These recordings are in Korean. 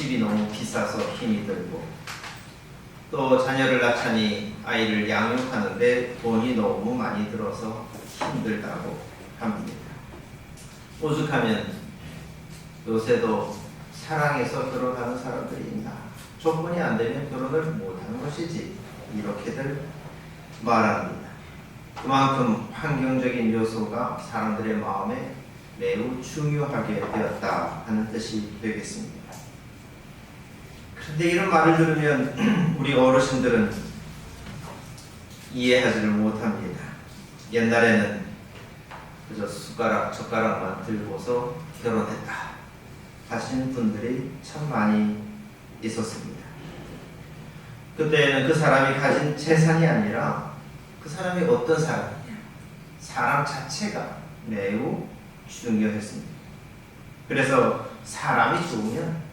집이 너무 비싸서 힘이 들고 또 자녀를 낳자니 아이를 양육하는데 돈이 너무 많이 들어서 힘들다고 합니다. 오죽하면 요새도 사랑해서 결혼하는 사람들이 있나 조건이 안 되면 결혼을 못하는 것이지 이렇게들 말합니다. 그만큼 환경적인 요소가 사람들의 마음에 매우 중요하게 되었다 하는 뜻이 되겠습니다. 그런데 이런 말을 들으면 우리 어르신들은 이해하지를 못합니다. 옛날에는 그저 숟가락, 젓가락만 들고서 결혼했다 하시는 분들이 참 많이 있었습니다. 그때는 그 사람이 가진 재산이 아니라 그 사람이 어떤 사람이냐 사람 자체가 매우 중요했습니다. 그래서 사람이 좋으면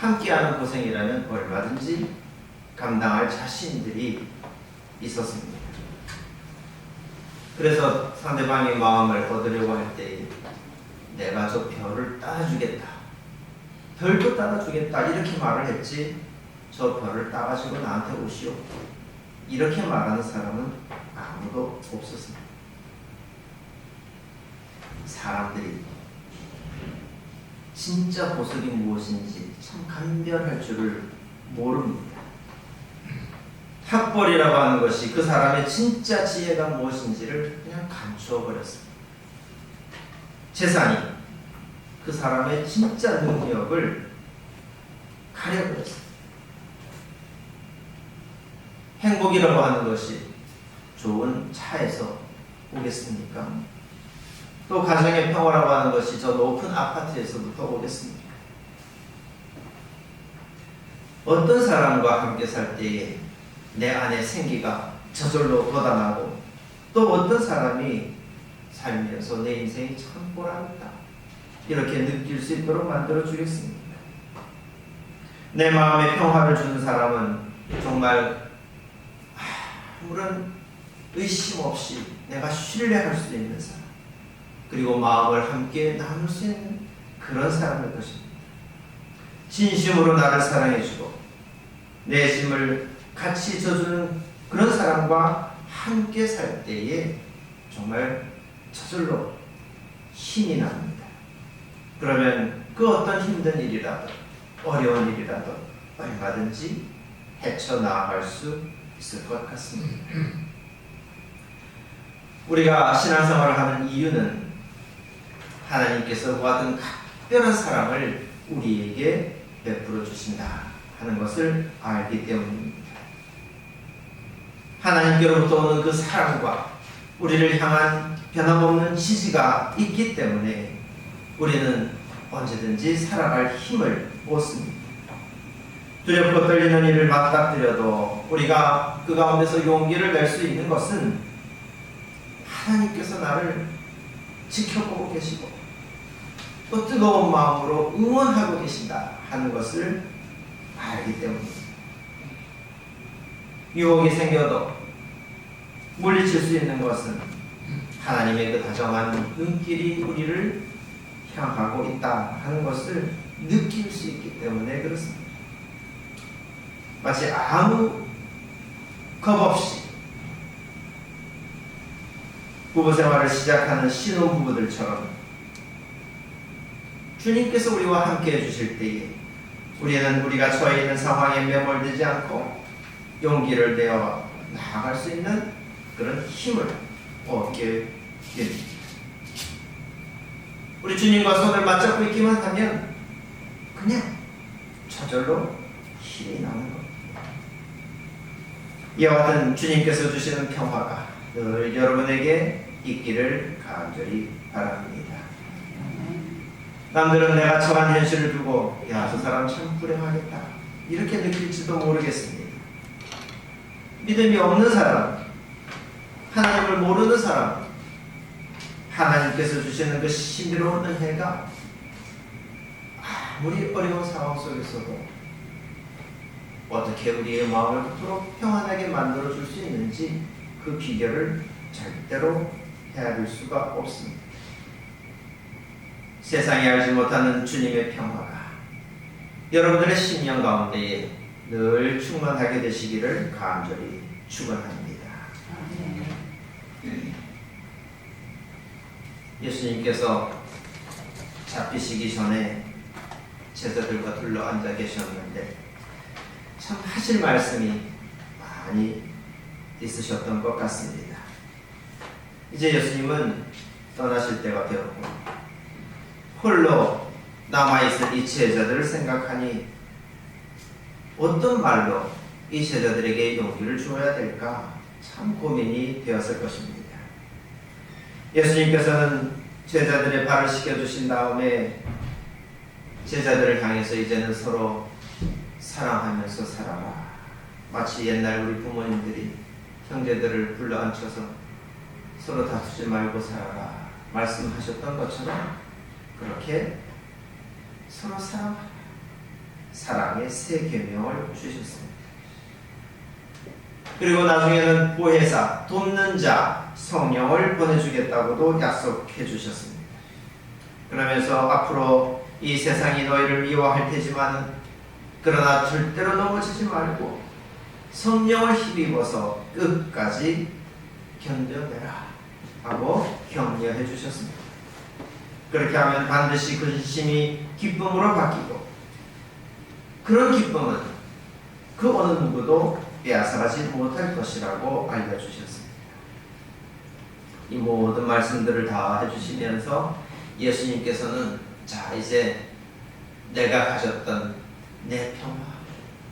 함께하는 고생이라면 얼마든지 감당할 자신들이 있었습니다. 그래서 상대방의 마음을 얻으려고 할 때 내가 저 별을 따라주겠다. 별도 따라주겠다. 이렇게 말을 했지 저 별을 따가지고 나한테 오시오. 이렇게 말하는 사람은 아무도 없었습니다. 사람들이 진짜 보석이 무엇인지 참 감별할 줄을 모릅니다. 학벌이라고 하는 것이 그 사람의 진짜 지혜가 무엇인지를 그냥 감추어 버렸습니다. 재산이 그 사람의 진짜 능력을 가려버렸습니다. 행복이라고 하는 것이 좋은 차에서 오겠습니까? 또 가정의 평화라고 하는 것이 저 높은 아파트에서부터 오겠습니까? 어떤 사람과 함께 살 때에 내 안에 생기가 저절로 돋아나고 또 어떤 사람이 살면서 내 인생이 참 보람있다 이렇게 느낄 수 있도록 만들어 주겠습니다. 내 마음에 평화를 주는 사람은 정말 아무런 의심 없이 내가 신뢰할 수 있는 사람 그리고 마음을 함께 나눌 수 있는 그런 사람일 것입니다. 진심으로 나를 사랑해주고 내 짐을 같이 져주는 그런 사람과 함께 살 때에 정말 저절로 힘이 납니다. 그러면 그 어떤 힘든 일이라도 어려운 일이라도 얼마든지 헤쳐나갈 수 있을 것 같습니다. 우리가 신앙생활을 하는 이유는 하나님께서 같은 각별한 사랑을 우리에게 베풀어 주신다 하는 것을 알기 때문입니다. 하나님께로부터 오는 그 사랑과 우리를 향한 변함없는 지지가 있기 때문에 우리는 언제든지 살아갈 힘을 얻습니다. 두렵고 떨리는 일을 맞닥뜨려도 우리가 그 가운데서 용기를 낼 수 있는 것은 하나님께서 나를 지켜보고 계시고 또 뜨거운 마음으로 응원하고 계신다 하는 것을 알기 때문입니다. 유혹이 생겨도 물리칠 수 있는 것은 하나님의 그 다정한 눈길이 우리를 향하고 있다 하는 것을 느낄 수 있기 때문에 그렇습니다. 마치 아무 겁 없이 부부 생활을 시작하는 신혼 부부들처럼 주님께서 우리와 함께 해주실 때에 우리는 우리가 처해 있는 상황에 매몰되지 않고 용기를 내어 나아갈 수 있는 그런 힘을 얻게 됩니다. 우리 주님과 손을 맞잡고 있기만 하면 그냥 저절로 힘이 나는 겁니다. 이와 같은 주님께서 주시는 평화가 늘 여러분에게 있기를 간절히 바랍니다. 남들은 내가 처한 현실을 두고 야 저 사람 참 불행하겠다 이렇게 느낄지도 모르겠습니다. 믿음이 없는 사람, 하나님을 모르는 사람, 하나님께서 주시는 그 신비로운 은혜가 아무리 어려운 상황 속에서도 어떻게 우리의 마음을 그토록 평안하게 만들어 줄 수 있는지 그 비결을 절대로 헤아릴 수가 없습니다. 세상이 알지 못하는 주님의 평화가 여러분들의 심령 가운데에 늘 충만하게 되시기를 간절히 축원합니다. 예수님께서 잡히시기 전에 제자들과 둘러 앉아 계셨는데 참 하실 말씀이 많이 있으셨던 것 같습니다. 이제 예수님은 떠나실 때가 되었고 홀로 남아있을 이 제자들을 생각하니 어떤 말로 이 제자들에게 용기를 주어야 될까 참 고민이 되었을 것입니다. 예수님께서는 제자들의 발을 씻겨주신 다음에 제자들을 향해서 이제는 서로 사랑하면서 살아라. 마치 옛날 우리 부모님들이 형제들을 불러 앉혀서 서로 다투지 말고 살아라. 말씀하셨던 것처럼 그렇게 서로 사랑하라. 사랑의 새 계명을 주셨습니다. 그리고 나중에는 보혜사, 돕는 자, 성령을 보내주겠다고도 약속해 주셨습니다. 그러면서 앞으로 이 세상이 너희를 미워할 테지만 그러나 절대로 넘어지지 말고 성령을 힘입어서 끝까지 견뎌내라 하고 격려해 주셨습니다. 그렇게 하면 반드시 근심이 기쁨으로 바뀌고 그런 기쁨은 그 어느 누구도 빼앗아가지 못할 것이라고 알려주셨습니다. 이 모든 말씀들을 다 해주시면서 예수님께서는 자 이제 내가 가졌던 내 평화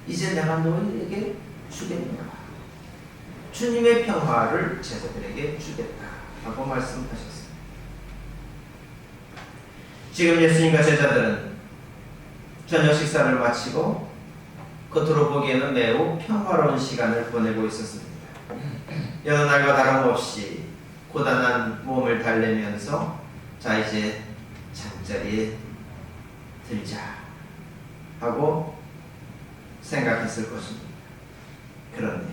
이제 내가 너희에게 주겠노라 주님의 평화를 제자들에게 주겠다 하고 말씀하셨습니다. 지금 예수님과 제자들은 저녁 식사를 마치고 겉으로 보기에는 매우 평화로운 시간을 보내고 있었습니다. 여느 날과 다름없이 고단한 몸을 달래면서 자 이제 잠자리에 들자 하고 생각했을 것입니다. 그런데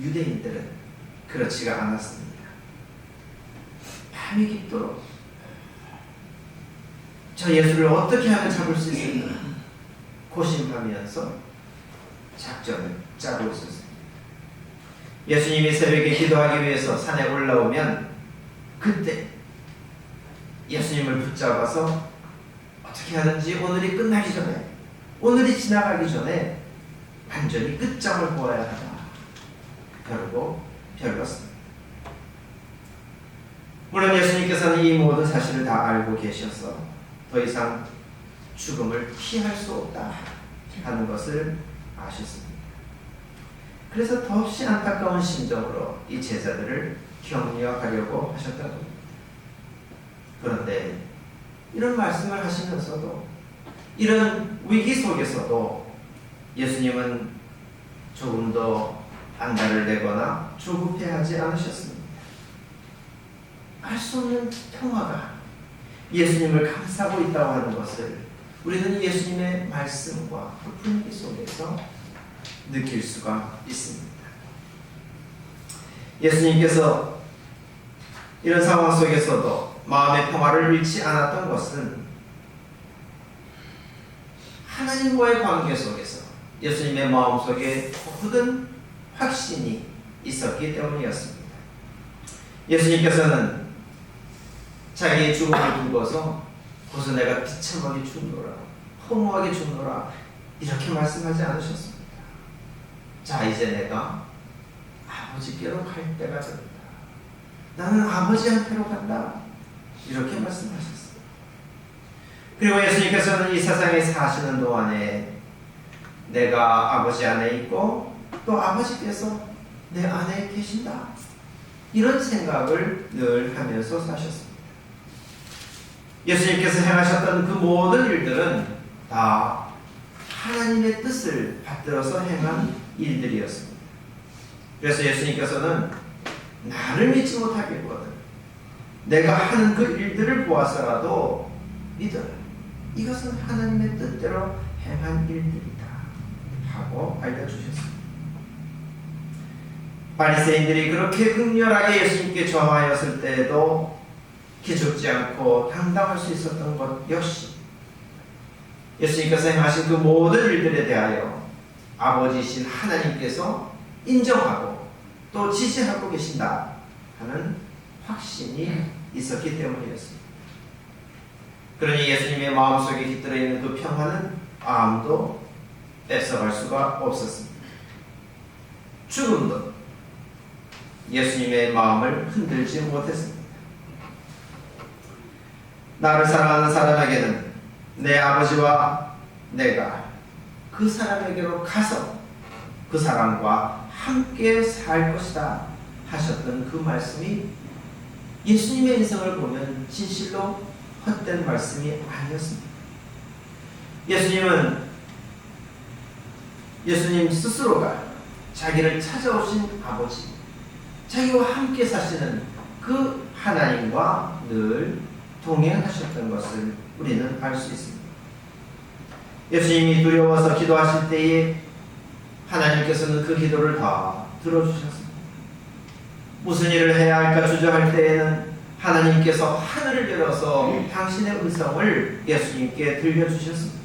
유대인들은 그렇지가 않았습니다. 밤이 깊도록 저 예수를 어떻게 하면 잡을 수 있을까 고심하면서 작전을 짜고 있었습니다. 예수님이 새벽에 기도하기 위해서 산에 올라오면 그때 예수님을 붙잡아서 어떻게 하든지 오늘이 끝나기 전에 오늘이 지나가기 전에 완전히 끝장을 보아야 하다. 그러고 별렀습니다. 물론 예수님께서는 이 모든 사실을 다 알고 계셔서 더 이상 죽음을 피할 수 없다 하는 것을 아셨습니다. 그래서 더없이 안타까운 심정으로 이 제자들을 격려하려고 하셨던 겁니다. 그런데 이런 말씀을 하시면서도 이런 위기 속에서도 예수님은 조금 더 안달을 내거나 조급해하지 않으셨습니다. 알 수 없는 평화가 예수님을 감싸고 있다고 하는 것을 우리는 예수님의 말씀과 그 분위기 속에서 느낄 수가 있습니다. 예수님께서 이런 상황 속에서도 마음의 평화를 잃지 않았던 것은 하나님과의 관계 속에서 예수님의 마음 속에 모든 확신이 있었기 때문이었습니다. 예수님께서는 자기의 죽음을 두고서 고서 내가 비참하게 죽노라 허무하게 죽노라 이렇게 말씀하지 않으셨습니다. 자 이제 내가 아버지께로 갈 때가 됐다. 나는 아버지 한테로 간다. 이렇게 말씀하셨어요. 그리고 예수님께서는 이 세상에 사시는 동안에 내가 아버지 안에 있고 또 아버지께서 내 안에 계신다. 이런 생각을 늘 하면서 사셨습니다. 예수님께서 행하셨던 그 모든 일들은 다 하나님의 뜻을 받들어서 행한 일들이었습니다. 그래서 예수님께서는 나를 믿지 못하기보다 내가 하는 그 일들을 보아서라도 믿어라. 이것은 하나님의 뜻대로 행한 일들이다. 하고 알려주셨습니다. 바리새인들이 그렇게 극렬하게 예수님께 저하였을 때에도 기죽지 않고 당당할 수 있었던 것 역시 예수님께서 행하신 그 모든 일들에 대하여 아버지신 하나님께서 인정하고 또 지지하고 계신다 하는 확신이 있었기 때문이었습니다. 그러니 예수님의 마음속에 깃들어 있는 그 평화는 아무도 뺏어갈 수가 없었습니다. 죽음도 예수님의 마음을 흔들지 못했습니다. 나를 사랑하는 사람에게는 내 아버지와 내가 그 사람에게로 가서 그 사람과 함께 살 것이다 하셨던 그 말씀이 예수님의 인생을 보면 진실로 헛된 말씀이 아니었습니다. 예수님은 예수님 스스로가 자기를 찾아오신 아버지, 자기와 함께 사시는 그 하나님과 늘 동행하셨던 것을 우리는 알 수 있습니다. 예수님이 두려워서 기도하실 때에 하나님께서는 그 기도를 다 들어주셨습니다. 무슨 일을 해야 할까 주저할 때에는 하나님께서 하늘을 열어서 당신의 음성을 예수님께 들려주셨습니다.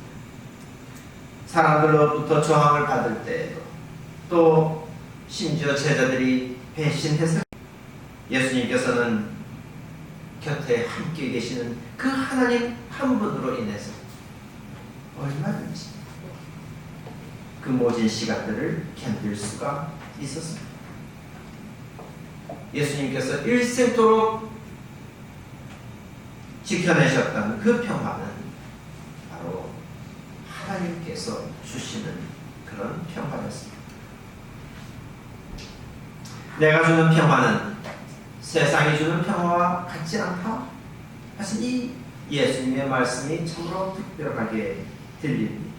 사람들로부터 저항을 받을 때에도 또 심지어 제자들이 배신해서 예수님께서는 곁에 함께 계시는 그 하나님 한 분으로 인해서 얼마든지 그 모진 시간들을 견딜 수가 있었습니다. 예수님께서 일생토록 지켜내셨던 그 평화는 바로 하나님께서 주시는 그런 평화였습니다. 내가 주는 평화는 세상이 주는 평화와 같지 않다. 사실 이 예수님의 말씀이 참으로 특별하게 들립니다.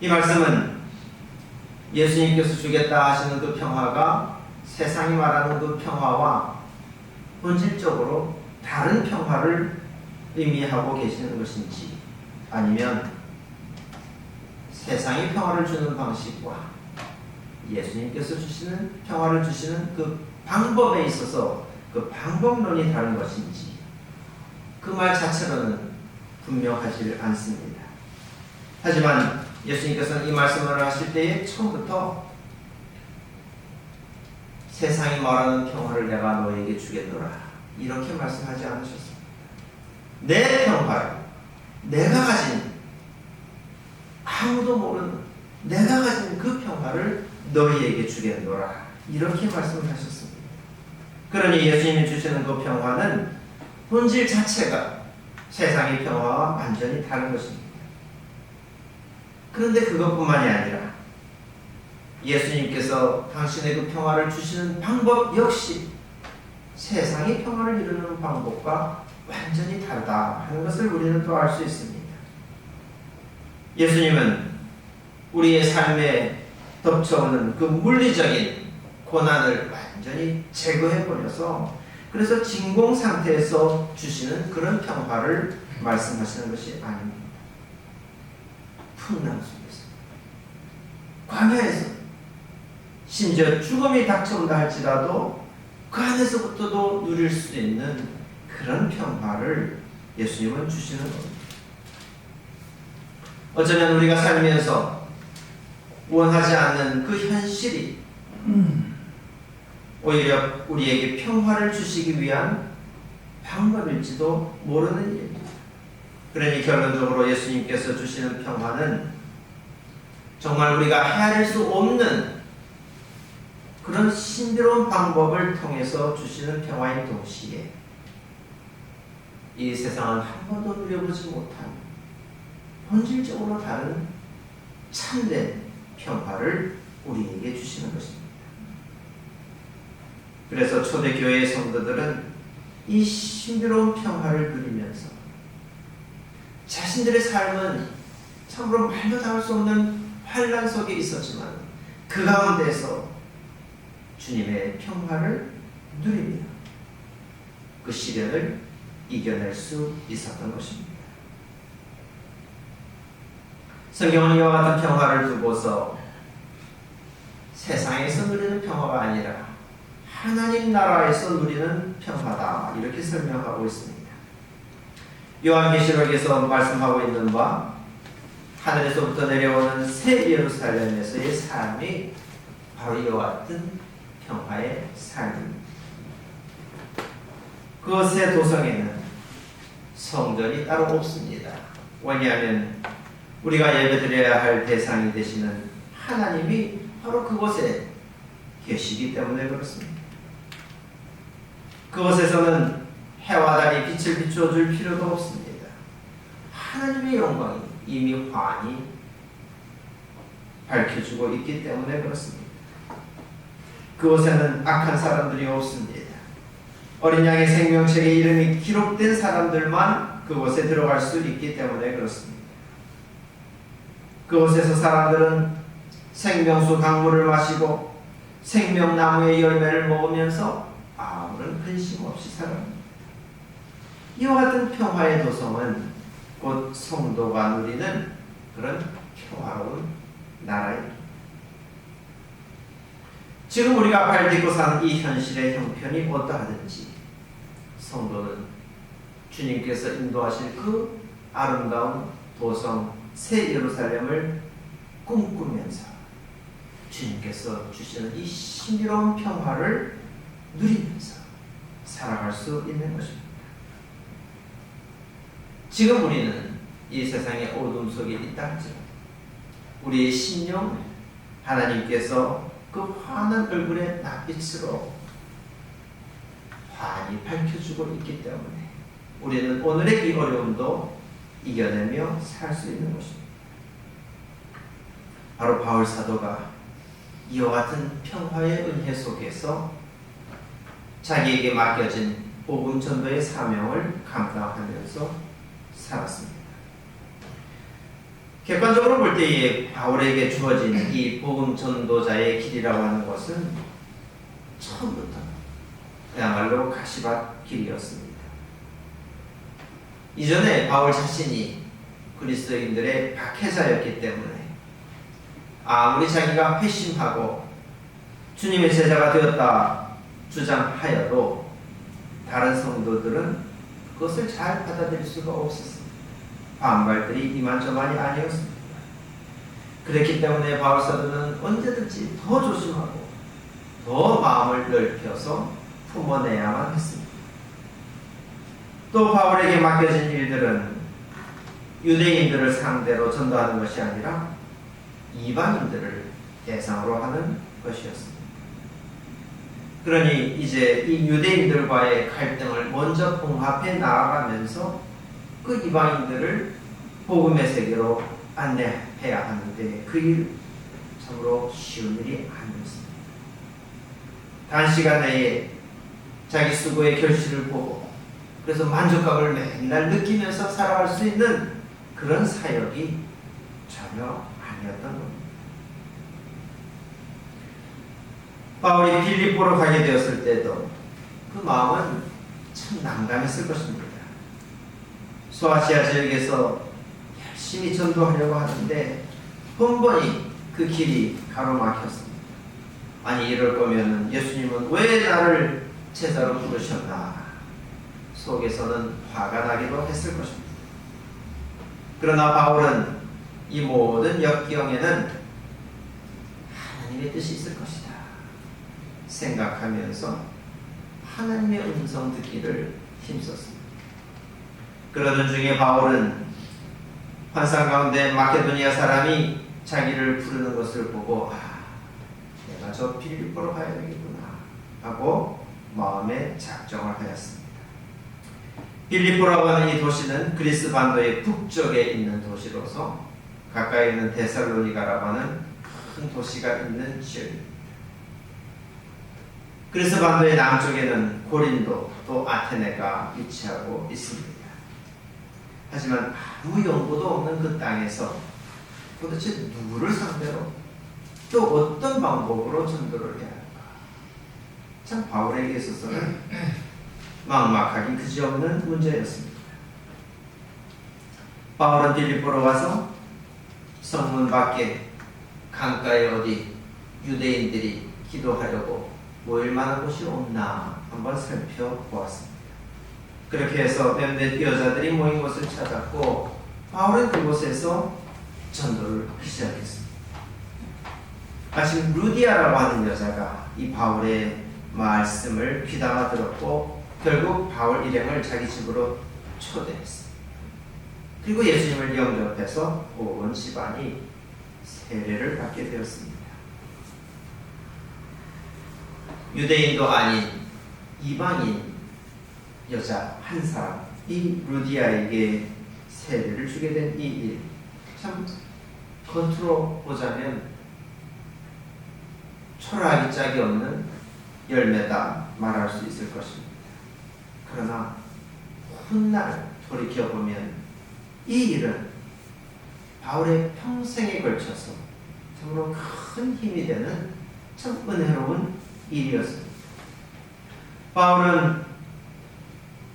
이 말씀은 예수님께서 주겠다 하시는 그 평화가 세상이 말하는 그 평화와 본질적으로 다른 평화를 의미하고 계시는 것인지 아니면 세상이 평화를 주는 방식과 예수님께서 주시는 평화를 주시는 그 방법에 있어서 그 방법론이 다른 것인지 그 말 자체로는 분명하지 않습니다. 하지만 예수님께서는 이 말씀을 하실 때에 처음부터 세상이 말하는 평화를 내가 너에게 주겠노라 이렇게 말씀하지 않으셨습니다. 내 평화를 내가 가진 아무도 모르는 내가 가진 그 평화를 너희에게 주겠노라 이렇게 말씀을 하셨습니다. 그러니 예수님이 주시는 그 평화는 본질 자체가 세상의 평화와 완전히 다른 것입니다. 그런데 그것뿐만이 아니라 예수님께서 당신의 그 평화를 주시는 방법 역시 세상의 평화를 이루는 방법과 완전히 다르다 하는 것을 우리는 또 알 수 있습니다. 예수님은 우리의 삶에 덮쳐오는 그 물리적인 고난을 완전히 제거해 버려서 그래서 진공 상태에서 주시는 그런 평화를 말씀하시는 것이 아닙니다. 풍랑 속에서 광야에서 심지어 죽음이 닥쳐온다 할지라도 그 안에서부터도 누릴 수 있는 그런 평화를 예수님은 주시는 겁니다. 어쩌면 우리가 살면서 원하지 않는 그 현실이 오히려 우리에게 평화를 주시기 위한 방법일지도 모르는 일입니다. 그러니 결론적으로 예수님께서 주시는 평화는 정말 우리가 헤아릴 수 없는 그런 신비로운 방법을 통해서 주시는 평화인 동시에 이 세상은 한 번도 누려보지 못한 본질적으로 다른 참된 평화를 우리에게 주시는 것입니다. 그래서 초대교회의 성도들은 이 신비로운 평화를 누리면서 자신들의 삶은 참으로 말도 다할수 없는 환란 속에 있었지만 그 가운데서 주님의 평화를 누립니다. 그 시련을 이겨낼 수 있었던 것입니다. 성경은 이와 같은 평화를 두고서 세상에서 누리는 평화가 아니라 하나님 나라에서 누리는 평화다 이렇게 설명하고 있습니다. 요한계시록에서 말씀하고 있는 바 하늘에서부터 내려오는 새 예루살렘에서의 삶이 바로 이와 같은 평화의 삶입니다. 그새 도성에는 성전이 따로 없습니다. 왜냐하면 우리가 예배드려야 할 대상이 되시는 하나님이 바로 그곳에 계시기 때문에 그렇습니다. 그곳에서는 해와 달이 빛을 비춰줄 필요도 없습니다. 하나님의 영광이 이미 환히 밝혀주고 있기 때문에 그렇습니다. 그곳에는 악한 사람들이 없습니다. 어린 양의 생명책에 이름이 기록된 사람들만 그곳에 들어갈 수 있기 때문에 그렇습니다. 그곳에서 사람들은 생명수 강물을 마시고 생명나무의 열매를 먹으면서 아무런 근심 없이 살아갑니다. 이와 같은 평화의 도성은 곧 성도가 누리는 그런 평화로운 나라입니다. 지금 우리가 밟고 사는 이 현실의 형편이 어떠하든지 성도는 주님께서 인도하실 그 아름다운 도성 새 예루살렘을 꿈꾸면서 주님께서 주시는 이 신비로운 평화를 누리면서 살아갈 수 있는 것입니다. 지금 우리는 이 세상의 어둠 속에 있다 할지라도 우리의 심령 하나님께서 그 환한 얼굴의 낯빛으로 환히 밝혀주고 있기 때문에 우리는 오늘의 이 어려움도 이겨내며 살 수 있는 것입니다. 바로 바울 사도가 이와 같은 평화의 은혜 속에서 자기에게 맡겨진 복음 전도의 사명을 감당하면서 살았습니다. 객관적으로 볼 때에 바울에게 주어진 이 복음 전도자의 길이라고 하는 것은 처음부터 그야말로 가시밭 길이었습니다. 이전에 바울 자신이 그리스도인들의 박해자였기 때문에 아무리 자기가 회심하고 주님의 제자가 되었다 주장하여도 다른 성도들은 그것을 잘 받아들일 수가 없었습니다. 반발들이 이만저만이 아니었습니다. 그렇기 때문에 바울 사도는 언제든지 더 조심하고 더 마음을 넓혀서 품어내야만 했습니다. 또 바울에게 맡겨진 일들은 유대인들을 상대로 전도하는 것이 아니라 이방인들을 대상으로 하는 것이었습니다. 그러니 이제 이 유대인들과의 갈등을 먼저 봉합해 나아가면서 그 이방인들을 복음의 세계로 안내해야 하는데 그 일 참으로 쉬운 일이 아니었습니다. 단시간 내에 자기 수고의 결실을 보고 그래서 만족감을 맨날 느끼면서 살아갈 수 있는 그런 사역이 전혀 아니었던 겁니다. 바울이 빌립보로 가게 되었을 때도 그 마음은 참 난감했을 것입니다. 소아시아 지역에서 열심히 전도하려고 하는데 번번이 그 길이 가로막혔습니다. 아니 이럴 거면 예수님은 왜 나를 제자로 부르셨나 속에서는 화가 나기도 했을 것입니다. 그러나 바울은 이 모든 역경에는 하나님의 뜻이 있을 것이다 생각하면서 하나님의 음성 듣기를 힘썼습니다. 그러던 중에 바울은 환상 가운데 마케도니아 사람이 자기를 부르는 것을 보고 아, 내가 저 필리포로 가야 되겠구나 하고 마음에 작정을 하였습니다. 필리포라고 하는 이 도시는 그리스 반도의 북쪽에 있는 도시로서 가까이 있는 데살로니가라고 하는 큰 도시가 있는 지역입니다. 그리스 반도의 남쪽에는 고린도 또 아테네가 위치하고 있습니다. 하지만 아무 연고도 없는 그 땅에서 도대체 누구를 상대로 또 어떤 방법으로 전도를 해야 할까? 참 바울에게 있어서는 막막하기 그지없는 문제였습니다. 바울은 빌립보로 와서 성문 밖에 강가에 어디 유대인들이 기도하려고 모일 만한 곳이 없나 한번 살펴보았습니다. 그렇게 해서 몇몇 여자들이 모인 곳을 찾았고 바울은 그곳에서 전도를 시작했습니다. 마침 루디아라고 하는 여자가 이 바울의 말씀을 귀담아 들었고 결국 바울 일행을 자기 집으로 초대했습니다. 그리고 예수님을 영접해서 온 집안이 세례를 받게 되었습니다. 유대인도 아닌 이방인 여자 한 사람 이 루디아에게 세례를 주게 된 이 일. 참 겉으로 보자면 초라하기 짝이 없는 열매다 말할 수 있을 것입니다. 그러나 훗날 돌이켜보면 이 일은 바울의 평생에 걸쳐서 정말 큰 힘이 되는 참 은혜로운 일이었습니다. 바울은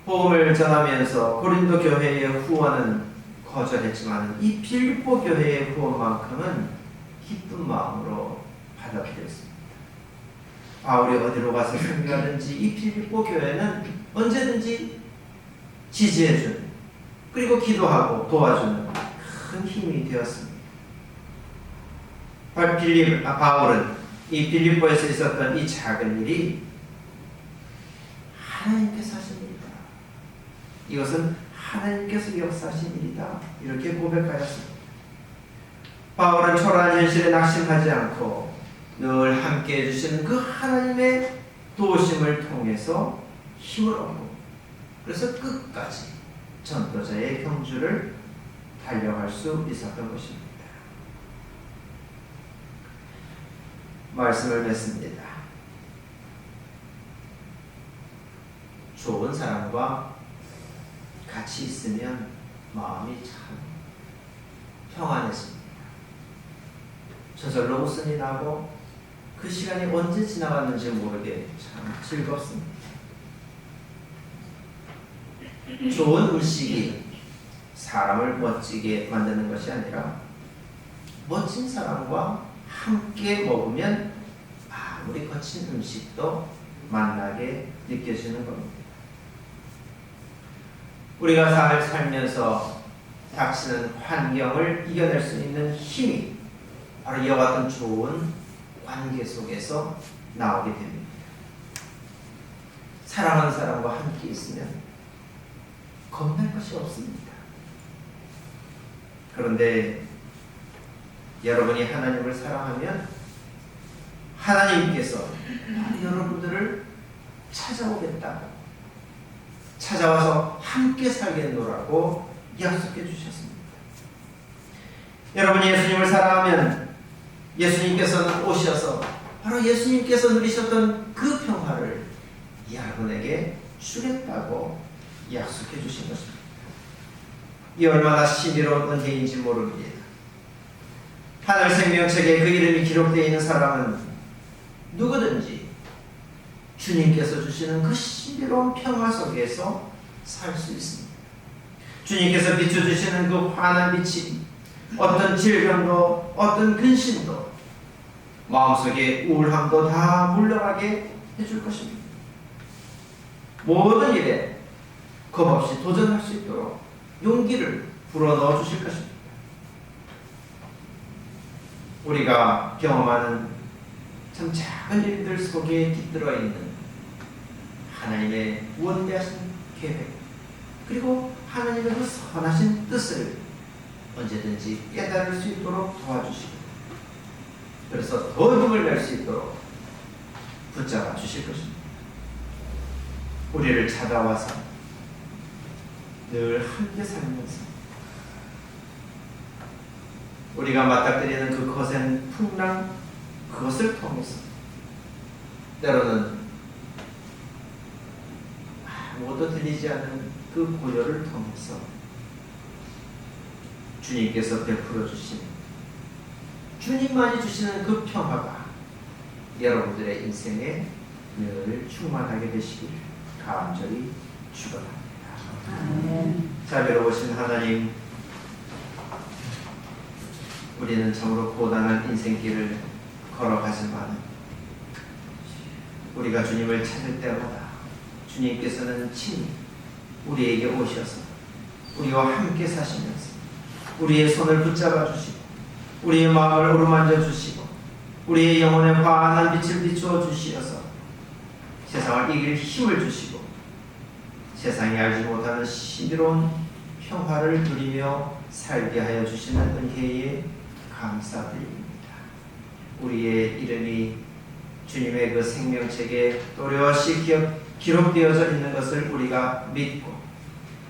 복음을 전하면서 고린도 교회의 후원은 거절했지만 이 빌립보 교회의 후원만큼은 기쁜 마음으로 받아들였습니다. 바울이 어디로 가서 섬기하든지 이 필리포 교회는 언제든지 지지해주는 그리고 기도하고 도와주는 큰 힘이 되었습니다. 바울은 이 빌립보에서 있었던 이 작은 일이 하나님께서 하신 일이다. 이것은 하나님께서 역사하신 일이다. 이렇게 고백하였습니다. 바울은 초라한 현실에 낙심하지 않고 늘 함께 해주시는 그 하나님의 도우심을 통해서 힘을 얻고 그래서 끝까지 전도자의 경주를 달려갈 수 있었던 것입니다. 말씀을 맺습니다. 좋은 사람과 같이 있으면 마음이 참 평안해집니다. 저절로 웃음이 나고 그 시간이 언제 지나갔는지 모르게 참 즐겁습니다. 좋은 음식이 사람을 멋지게 만드는 것이 아니라 멋진 사람과 함께 먹으면 아무리 거친 음식도 맛나게 느껴지는 겁니다. 우리가 삶을 살면서 닥치는 환경을 이겨낼 수 있는 힘이 바로 이와 같은 좋은 관계 속에서 나오게 됩니다. 사랑하는 사람과 함께 있으면 겁날 것이 없습니다. 그런데 여러분이 하나님을 사랑하면 하나님께서 여러분들을 찾아오겠다고 찾아와서 함께 살겠노라고 약속해 주셨습니다. 여러분이 예수님을 사랑하면 예수님께서는 오셔서 바로 예수님께서 누리셨던 그 평화를 여러분에게 주겠다고 약속해 주신 것입니다. 이 얼마나 신비로운 은혜인지 모릅니다. 하늘 생명책에 그 이름이 기록되어 있는 사람은 누구든지 주님께서 주시는 그 신비로운 평화 속에서 살 수 있습니다. 주님께서 비춰주시는 그 환한 빛이 어떤 질병도 어떤 근심도 마음속에 우울함도 다 물러가게 해줄 것입니다. 모든 일에 겁없이 도전할 수 있도록 용기를 불어넣어 주실 것입니다. 우리가 경험하는 참 작은 일들 속에 깃들어 있는 하나님의 원대하신 계획 그리고 하나님의 그 선하신 뜻을 언제든지 깨달을 수 있도록 도와주시고 그래서 더 힘을 낼 수 있도록 붙잡아 주실 것입니다. 우리를 찾아와서 늘 함께 살면서 우리가 맞닥뜨리는 그 거센 풍랑 그것을 통해서 때로는 아무것도 들리지 않는 그 고요를 통해서 주님께서 베풀어 주신 주님만이 주시는 그 평화가 여러분들의 인생에 늘 충만하게 되시기를 간절히 축원합니다. 자, 여러보신 하나님, 우리는 참으로 고단한 인생길을 걸어가지만 우리가 주님을 찾을 때마다 주님께서는 친히 우리에게 오셔서 우리와 함께 사시면서 우리의 손을 붙잡아 주시고 우리의 마음을 어루만져 주시고 우리의 영혼에 환한 빛을 비추어 주시어서 세상을 이길 힘을 주시고 세상이 알지 못하는 신비로운 평화를 누리며 살게 하여 주시는 은혜에 감사드립니다. 우리의 이름이 주님의 그 생명책에 또렷이 기록되어져 있는 것을 우리가 믿고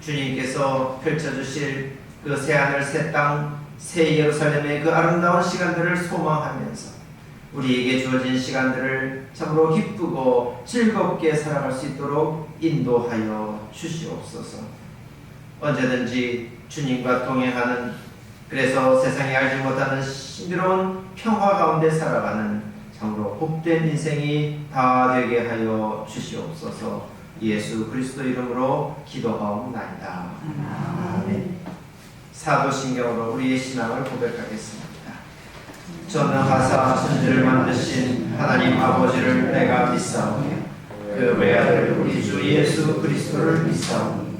주님께서 펼쳐주실 그 새하늘 새 땅, 새 예루살렘의 그 아름다운 시간들을 소망하면서 우리에게 주어진 시간들을 참으로 기쁘고 즐겁게 살아갈 수 있도록 인도하여 주시옵소서. 언제든지 주님과 동행하는 그래서 세상이 알지 못하는 신비로운 평화 가운데 살아가는 참으로 복된 인생이 다 되게 하여 주시옵소서. 예수 그리스도 이름으로 기도하옵나이다. 아멘. 사도신경으로 우리의 신앙을 고백하겠습니다. 저는 하사 천지를 만드신 하나님 아버지를 내가 믿사오며 그 외아들 우리 주 예수 그리스도를 믿사오니